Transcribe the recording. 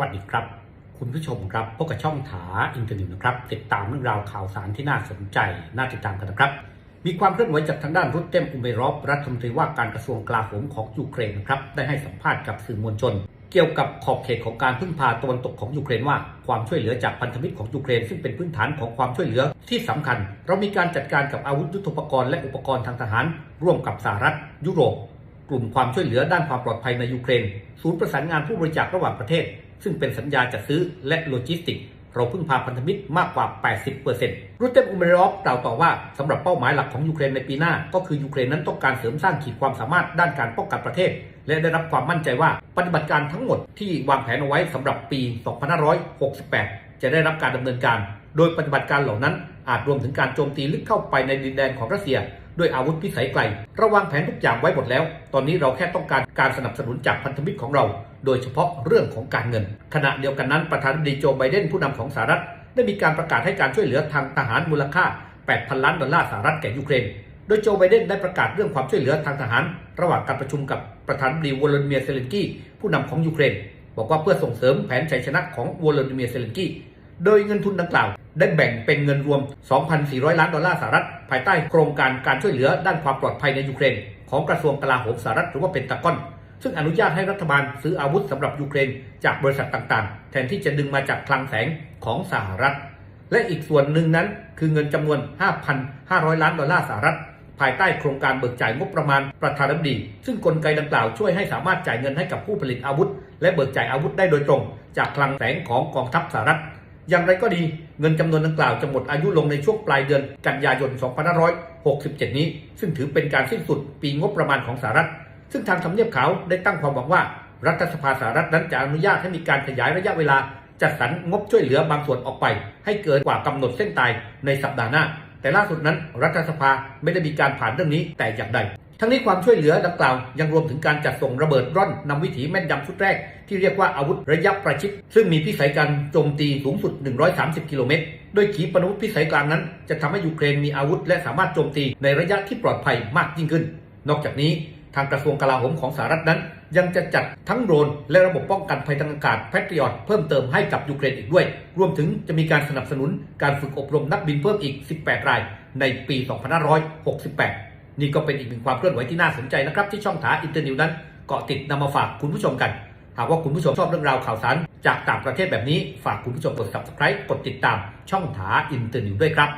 วัสดีครับ คุณผู้ชมครับพบกับช่องถาอินเทอร์เนิวนะครับ ติดตามเรื่องราวข่าวสารที่น่าสนใจ น่าติดตามกันนะครับ มีความเคลื่อนไหวจากทางด้านรุตเต็มอุเมรอฟรัฐมนตรีว่าการกระทรวงกลาโหมของยูเครนนะครับได้ให้สัมภาษณ์กับสื่อมวลชน เกี่ยวกับขอบเขตของการพึ่งพาตะวันตกของยูเครนว่าความช่วยเหลือจากพันธมิตรของยูเครน ซึ่งเป็นพื้นฐานของความช่วยเหลือที่สำคัญ เรามีการจัดการกับอาวุธยุทโธปกรณ์และอุปกรณ์ทางทหาร ร่วมกับสหรัฐ ยุโรป กลุ่มความช่วยเหลือด้านความปลอดภัยในยูเครน ศูนย์ประสานงานผู้บริจาคระหว่างประเทศ ซึ่งเป็นสัญญาจัดซื้อและโลจิสติก เราพึ่งพาพันธมิตรมากกว่า 80%รุตเต็มอุเมรอฟกล่าวต่อว่าสำหรับเป้าหมายหลักของยูเครนในปีหน้า ก็คือยูเครนนั้นต้องการเสริมสร้างขีดความสามารถด้านการป้องกันประเทศ และได้รับความมั่นใจว่าปฏิบัติการทั้งหมดที่วางแผนเอาไว้สำหรับปี 2568 จะได้รับการดำเนินการ โดยปฏิบัติการเหล่านั้นอาจรวมถึงการโจมตีลึกเข้าไปในดินแดนของรัสเซีย ด้วยอาวุธพิสัยไกลราวางแผนทุกอย่างไว้หมดแล้ว ตอนนี้เราแค่ต้องการการสนับสนุนจากพันธมิตรของเรา โดยเฉพาะเรื่องของการเงิน ขณะเดียวกันนั้นประธานาธิบดีโจไบเดนผู้นำของสหรัฐ ได้มีการประกาศให้การช่วยเหลือทางทหารมูลค่า 8,000 ล้านดอลลาร์สหรัฐแก่ยูเครน โดยโจไบเดนได้ประกาศเรื่องความช่วยเหลือทางทหาร ระหว่างการประชุมกับประธานาธิบดีวโลดิเมียร์เซเลนกี้ผู้นำของยูเครน บอกว่าเพื่อส่งเสริมแผนชัยชนะของวโลดิเมียร์เซเลนกี้ โดยเงินทุนดังกล่าว ได้แบ่งเป็นเงินรวม 2,400 ล้านดอลลาร์สหรัฐ ภายใต้โครงการการช่วยเหลือด้านความปลอดภัยในยูเครน ของกระทรวงกลาโหมสหรัฐหรือว่าเป็นตากอน ซึ่งอนุญาตให้รัฐบาลซื้ออาวุธสำหรับยูเครน จากบริษัทต่างๆ แทนที่จะดึงมาจากคลังแสงของสหรัฐ และอีกส่วนหนึ่งนั้นคือเงินจำนวน 5,500 ล้านดอลลาร์สหรัฐภายใต้โครงการเบิกจ่ายงบประมาณประธานาธิบดี ซึ่งกลไกดังกล่าวช่วยให้สามารถจ่ายเงินให้กับผู้ผลิตอาวุธ และเบิกจ่ายอาวุธได้โดยตรง จากคลังแสงของกองทัพสหรัฐ อย่างไรก็ดีเงินจำนวนดังกล่าวจะหมดอายุลงในช่วงปลายเดือนกันยายน 2567 นี้ ซึ่งถือเป็นการสิ้นสุดปีงบประมาณของสหรัฐ ซึ่งทางทำเนียบขาวได้ตั้งความหวังว่า รัฐสภาสหรัฐนั้นจะอนุญาตให้มีการขยายระยะเวลา จัดสรรงบช่วยเหลือบางส่วนออกไป ให้เกินกว่ากำหนดเส้นตายในสัปดาห์หน้า แต่ล่าสุดนั้นรัฐสภาไม่ได้มีการผ่านเรื่องนี้แต่อย่างใด ทั้งนี้ความช่วยเหลือดังกล่าวยังรวมถึงการจัดส่งระเบิดร่อนนำวิถีแม่นยำชุดแรก ที่เรียกว่าอาวุธระยะประชิดซึ่งมีพิสัยการโจมตีสูงสุด 130 กิโลเมตรโดยขีปนาวุธพิสัยกลางนั้น จะทำให้ยูเครนมีอาวุธและสามารถโจมตีในระยะที่ปลอดภัยมากยิ่งขึ้น นอกจากนี้ ทางกระทรวงกลาโหมของสหรัฐนั้น ยังจะจัดทั้งโดรนและระบบป้องกันภัยทางอากาศแพทริอตเพิ่มเติมให้กับยูเครนอีกด้วย รวมถึงจะมีการสนับสนุนการฝึกอบรมนักบินเพิ่มอีก 18 ราย ในปี 2568 นี่ก็เป็นอีกหนึ่งความเคลื่อนไหวที่น่าสนใจนะครับที่ช่องถาอินเตอร์นิวนั้นเกาะติดนำมาฝากคุณผู้ชมกัน หากว่าคุณผู้ชมชอบเรื่องราวข่าวสารจากต่างประเทศแบบนี้ฝากคุณผู้ชมกด subscribe กดติดตามช่องถาอินเตอร์นิวด้วยครับ